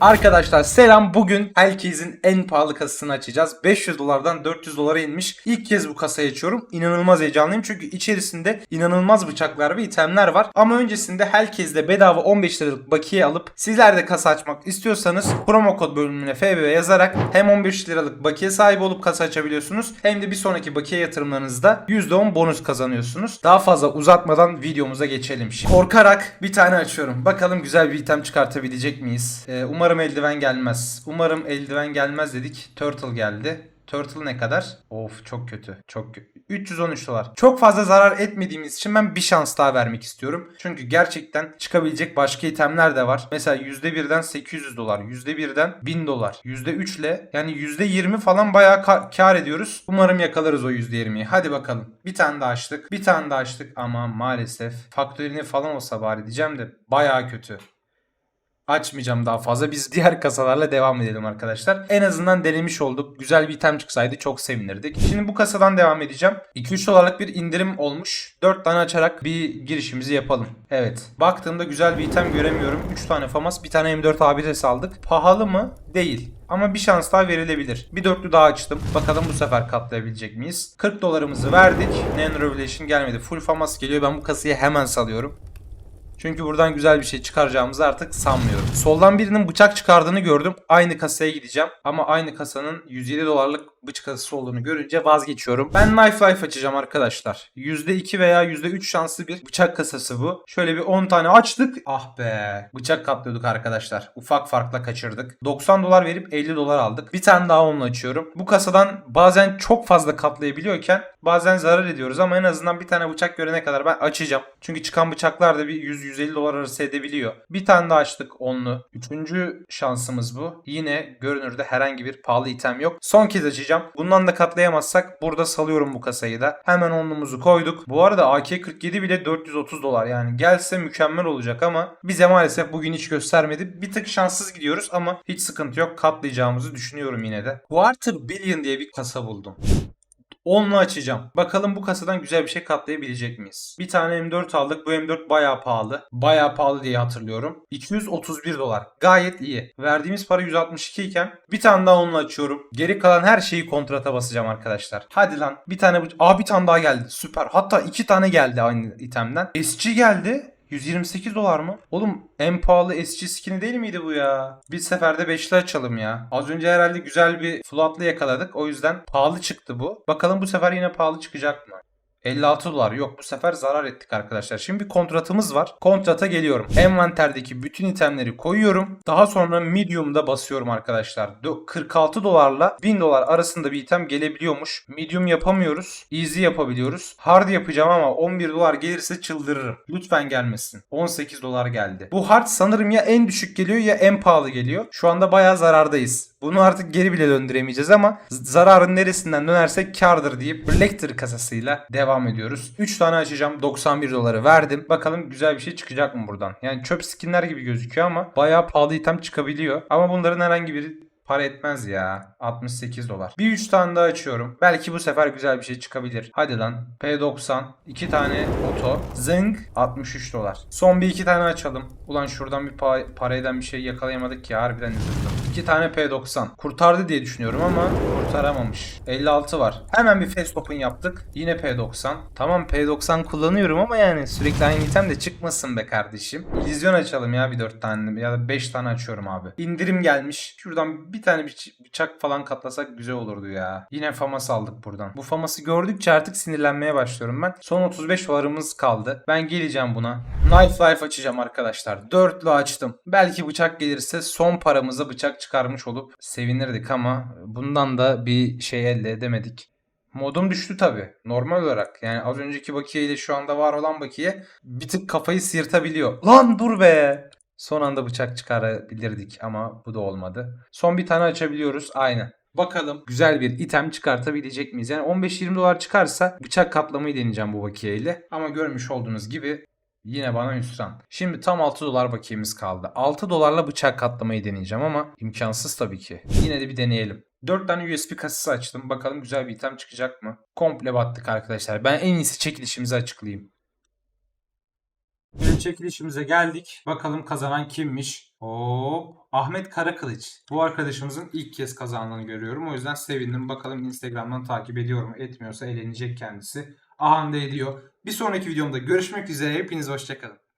Arkadaşlar selam. Bugün herkesin en pahalı kasasını açacağız. 500 dolardan 400 dolara inmiş. İlk kez bu kasayı açıyorum. İnanılmaz heyecanlıyım çünkü içerisinde inanılmaz bıçaklar ve itemler var. Ama öncesinde herkesle bedava 15 liralık bakiye alıp sizler de kasa açmak istiyorsanız promo kod bölümüne FB yazarak hem 15 liralık bakiye sahibi olup kasa açabiliyorsunuz hem de bir sonraki bakiye yatırımlarınızda %10 bonus kazanıyorsunuz. Daha fazla uzatmadan videomuza geçelim. Şimdi korkarak bir tane açıyorum. Bakalım güzel bir item çıkartabilecek miyiz? Ee, umarım eldiven gelmez. Umarım eldiven gelmez dedik. Turtle geldi. Turtle ne kadar? Of çok kötü. Çok kötü. 313 dolar. Çok fazla zarar etmediğimiz için ben bir şans daha vermek istiyorum. Çünkü gerçekten çıkabilecek başka itemler de var. Mesela %1'den 800 dolar, %1'den 1000 dolar, %3 ile yani %20 falan bayağı ka- kar ediyoruz. Umarım yakalarız o %20'yi. Hadi bakalım. Bir tane daha açtık. Bir tane daha açtık ama maalesef faktörine falan olsa bari diyeceğim de bayağı kötü. Açmayacağım daha fazla. Biz diğer kasalarla devam edelim arkadaşlar. En azından denemiş olduk. Güzel bir item çıksaydı çok sevinirdik. Şimdi bu kasadan devam edeceğim. 2-3 dolarlık bir indirim olmuş. 4 tane açarak bir girişimizi yapalım. Evet. Baktığımda güzel bir item göremiyorum. 3 tane FAMAS, bir tane M4 A1S aldık. Pahalı mı? Değil. Ama bir şans daha verilebilir. Bir dörtlü daha açtım. Bakalım bu sefer katlayabilecek miyiz? 40 dolarımızı verdik. Nano Revelation gelmedi. Full FAMAS geliyor. Ben bu kasayı hemen salıyorum. Çünkü buradan güzel bir şey çıkaracağımızı artık sanmıyorum. Soldan birinin bıçak çıkardığını gördüm. Aynı kasaya gideceğim. Ama aynı kasanın 107 dolarlık bıçak kasası olduğunu görünce vazgeçiyorum. Ben Knife Life açacağım arkadaşlar. %2 veya %3 şanslı bir bıçak kasası bu. Şöyle bir 10 tane açtık. Ah be. Bıçak katlıyorduk arkadaşlar. Ufak farkla kaçırdık. 90 dolar verip 50 dolar aldık. Bir tane daha onunla açıyorum. Bu kasadan bazen çok fazla katlayabiliyorken bazen zarar ediyoruz ama en azından bir tane bıçak görene kadar ben açacağım. Çünkü çıkan bıçaklar da bir 100-150 dolar arası edebiliyor. Bir tane daha açtık onlu. Üçüncü şansımız bu. Yine görünürde herhangi bir pahalı item yok. Son kez açacağım. Bundan da katlayamazsak burada salıyorum bu kasayı da. Hemen onlumuzu koyduk. Bu arada AK-47 bile 430 dolar yani gelse mükemmel olacak ama bize maalesef bugün hiç göstermedi. Bir tık şanssız gidiyoruz ama hiç sıkıntı yok. Katlayacağımızı düşünüyorum yine de. Quarter Billion diye bir kasa buldum. Onunla açacağım. Bakalım bu kasadan güzel bir şey katlayabilecek miyiz? Bir tane M4 aldık. Bu M4 bayağı pahalı. Bayağı pahalı diye hatırlıyorum. 231 dolar. Gayet iyi. Verdiğimiz para 162 iken bir tane daha onunla açıyorum. Geri kalan her şeyi kontrata basacağım arkadaşlar. Hadi lan. Bir tane bu... Aa bir tane daha geldi. Süper. Hatta iki tane geldi aynı itemden. SG geldi. 128 dolar mı? Oğlum en pahalı SG skin'i değil miydi bu ya? Bir seferde 5'li açalım ya. Az önce herhalde güzel bir floatlı yakaladık. O yüzden pahalı çıktı bu. Bakalım bu sefer yine pahalı çıkacak mı? 56 dolar. Yok bu sefer zarar ettik arkadaşlar. Şimdi bir kontratımız var. Kontrata geliyorum. Envanterdeki bütün itemleri koyuyorum. Daha sonra medium'da basıyorum arkadaşlar. Dö- 46 dolarla 1000 dolar arasında bir item gelebiliyormuş. Medium yapamıyoruz. Easy yapabiliyoruz. Hard yapacağım ama 11 dolar gelirse çıldırırım. Lütfen gelmesin. 18 dolar geldi. Bu hard sanırım ya en düşük geliyor ya en pahalı geliyor. Şu anda bayağı zarardayız. Bunu artık geri bile döndüremeyeceğiz ama zararın neresinden dönersek kardır deyip Lecter kasasıyla devam ediyoruz. 3 tane açacağım. 91 doları verdim. Bakalım güzel bir şey çıkacak mı buradan? Yani çöp skinler gibi gözüküyor ama bayağı pahalı item çıkabiliyor. Ama bunların herhangi biri Para etmez ya. 68 dolar. Bir 3 tane daha açıyorum. Belki bu sefer güzel bir şey çıkabilir. Hadi lan. P90. 2 tane oto. Zing. 63 dolar. Son bir iki tane açalım. Ulan şuradan bir pa- para eden bir şey yakalayamadık ya. Harbiden üzüldüm. 2 tane P90. Kurtardı diye düşünüyorum ama kurtaramamış. 56 var. Hemen bir fast open yaptık. Yine P90. Tamam P90 kullanıyorum ama yani sürekli aynı item de çıkmasın be kardeşim. İllüzyon açalım ya bir 4 tane ya da 5 tane açıyorum abi. İndirim gelmiş. Şuradan bir tane bıç- bıçak falan katlasak güzel olurdu ya. Yine famas aldık buradan. Bu faması gördükçe artık sinirlenmeye başlıyorum ben. Son 35 dolarımız kaldı. Ben geleceğim buna. Knife Life açacağım arkadaşlar. Dörtlü açtım. Belki bıçak gelirse son paramıza bıçak çıkarmış olup sevinirdik ama bundan da bir şey elde edemedik. Modum düştü tabi. Normal olarak. Yani az önceki bakiye ile şu anda var olan bakiye bir tık kafayı sıyırtabiliyor. Lan dur be. Son anda bıçak çıkarabilirdik ama bu da olmadı. Son bir tane açabiliyoruz. Aynen. Bakalım güzel bir item çıkartabilecek miyiz? Yani 15-20 dolar çıkarsa bıçak katlamayı deneyeceğim bu bakiye ile. Ama görmüş olduğunuz gibi Yine bana hüsran. Şimdi tam 6 dolar bakiyemiz kaldı. 6 dolarla bıçak katlamayı deneyeceğim ama imkansız tabii ki. Yine de bir deneyelim. 4 tane USB kasası açtım. Bakalım güzel bir item çıkacak mı? Komple battık arkadaşlar. Ben en iyisi çekilişimizi açıklayayım. Evet çekilişimize geldik. Bakalım kazanan kimmiş? Hop. Ahmet Karakılıç. Bu arkadaşımızın ilk kez kazandığını görüyorum. O yüzden sevindim. Bakalım Instagram'dan takip ediyorum. Etmiyorsa eğlenecek kendisi. Aha da ediyor. Bir sonraki videomda görüşmek üzere. Hepiniz hoşçakalın.